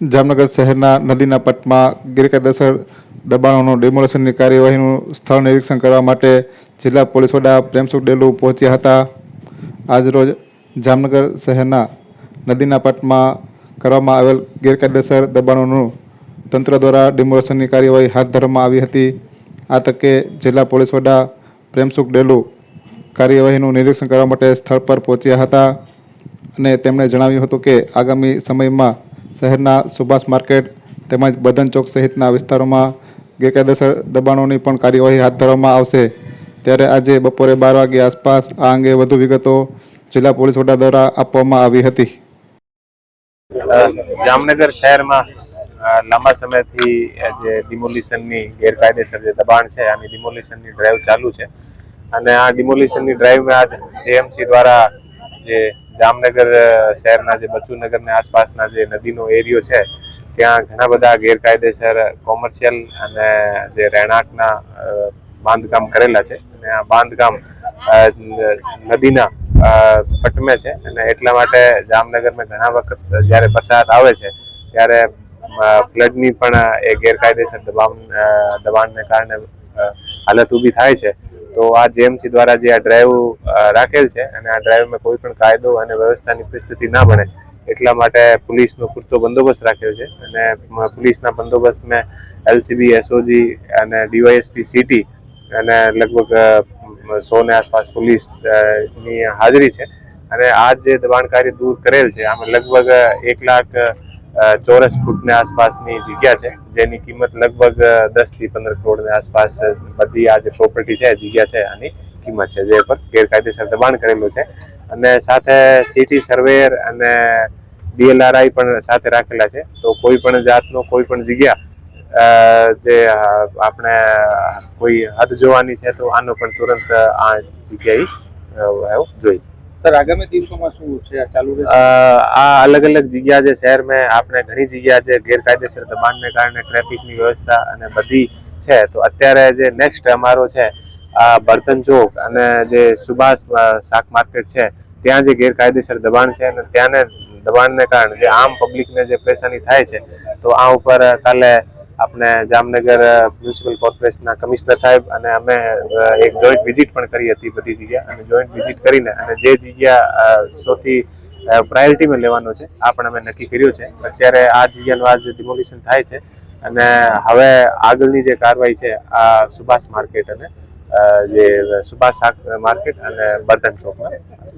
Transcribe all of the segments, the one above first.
જામનગર શહેરના નદીના પટમાં ગેરકાયદેસર દબાણોનું ડેમોલેશનની કાર્યવાહીનું સ્થળ નિરીક્ષણ કરવા માટે જિલ્લા પોલીસ વડા પ્રેમસુખ ડેલુ પહોંચ્યા હતા. આજરોજ જામનગર શહેરના નદીના પટમાં કરવામાં આવેલ ગેરકાયદેસર દબાણોનું તંત્ર દ્વારા ડિમોલેશનની કાર્યવાહી હાથ ધરવામાં આવી હતી. આ તકે જિલ્લા પોલીસ વડા પ્રેમસુખ ડેલુ કાર્યવાહીનું નિરીક્ષણ કરવા માટે સ્થળ પર પહોંચ્યા હતા અને તેમણે જણાવ્યું હતું કે આગામી સમયમાં શહેરના સુભાષ માર્કેટ તેમજ બદન ચોક સહિતના વિસ્તારોમાં ગેરકાયદેસર દબાણોની પણ કાર્યવાહી હાથ ધરવામાં આવશે. ત્યારે આજે બપોરે બાર વાગ્યે આસપાસ આ અંગે વધુ વિગતો જિલ્લા પોલીસ વડા દ્વારા આપવામાં આવી હતી. જામનગર શહેરમાં લાંબા સમયથી જે ડિમોલિશનની ગેરકાયદેસર જે દબાણ છે, આની ડિમોલિશનની ડ્રાઈવ ચાલુ છે. અને આ ડિમોલિશનની ડ્રાઈવમાં આજ જેએમસી દ્વારા જે જામનગર શહેરના જે બચુનગરને આસપાસના જે નદીનો એરિયો છે, ત્યાં ઘણા બધા ગેરકાયદેસર કોમર્શિયલ અને જે રહેણાંકના બાંધકામ કરેલા છે. અને આ બાંધકામ નદીના પટમે છે. અને એટલા માટે જામનગરમાં ઘણા વખત જ્યારે વરસાદ આવે છે, ત્યારે ફ્લડની પણ એ ગેરકાયદેસર દબાણ દબાણને કારણે હાલત ઊભી થાય છે. તો આ જેએમસી દ્વારા જે આ ડ્રાઈવ રાખેલ છે અને આ ડ્રાઈવમાં કોઈ પણ કાયદો અને વ્યવસ્થાની પરિસ્થિતિ ના બને એટલા માટે પોલીસનો પૂરતો બંદોબસ્ત રાખેલ છે અને પોલીસના બંદોબસ્તમાં એલસીબી એસઓજી અને ડીવાયએસપી સિટી અને લગભગ સોને આસપાસ પોલીસની હાજરી છે. અને આ જે દબાણકારી દૂર કરેલ છે, આમાં લગભગ એક લાખ ચોરસ ફૂટની આસપાસની જગ્યા છે જેની કિંમત લગભગ દસથી પંદર કરોડની આસપાસ બધી આ જે પ્રોપર્ટી છે જગ્યા છે આની કિંમત છે જે પર ગેરકાયદેસર દબાણ કરેલું છે. અને સાથે સિટી સર્વેયર અને ડીએલઆરઆઈ પણ સાથે રાખેલા છે. તો કોઈ પણ જાતનો કોઈ પણ જગ્યા જે આપણે કોઈ હદ જોવાની છે તો આનો પણ તુરંત આ જગ્યાએ અ, જોઈ સર, આગામી દિવસોમાં શું છે? ચાલુ આ અલગ અલગ જગ્યા જે શહેરમાં. આપણે ઘણી જગ્યા જે ગેરકાયદેસર દબાણને કારણે ટ્રાફિકની વ્યવસ્થા અને બધી છે. તો અત્યારે જે નેક્સ્ટ અમારો છે, આ બર્તન ચોક અને જે સુભાષ શાક માર્કેટ છે, ત્યાં જે ગેરકાયદેસર દબાણ છે અને ત્યાંને દબાણને કારણે જે આમ પબ્લિકને જે પરેશાની થાય છે, તો આ ઉપર કાલે આપણે જામનગર મ્યુનિસિપલ કોર્પોરેશનના કમિશનર સાહેબ અને અમે એક જોઈન્ટ વિઝિટ પણ કરી હતી બધી જગ્યા અને જોઈન્ટ વિઝિટ કરીને અને જે જગ્યા સૌથી પ્રાયોરિટીમાં લેવાનો છે, આ પણ અમે નક્કી કર્યું છે. અત્યારે આ જગ્યાનું આજ ડિમોલિશન થાય છે. અને હવે આગળની જે કાર્યવાહી છે, આ સુભાષ માર્કેટ અને જે સુભાષ માર્કેટ અને બર્તન ચોકમાં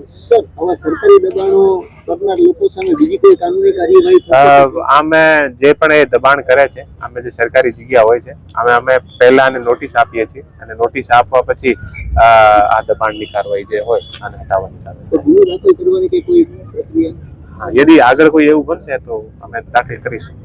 સર હવે સરકારી દબાણો કરનાર લોકો સામે બીજી કોઈ કાનૂની કાર્યવાહી આમે જે પણ એ દબાણ કરે છે અમે જે સરકારી જગ્યા હોય છે અમે અમે પહેલા આને નોટિસ આપીએ છીએ અને નોટિસ આપવા પછી આ દબાણની કાર્યવાહી જે હોય આને હટાવવાની કાર્યવાહી ગુનો દાખલ કરવાની કોઈ પ્રક્રિયા? હા, યદિ આગળ કોઈ એવું બનશે તો અમે દાખલ કરીશું.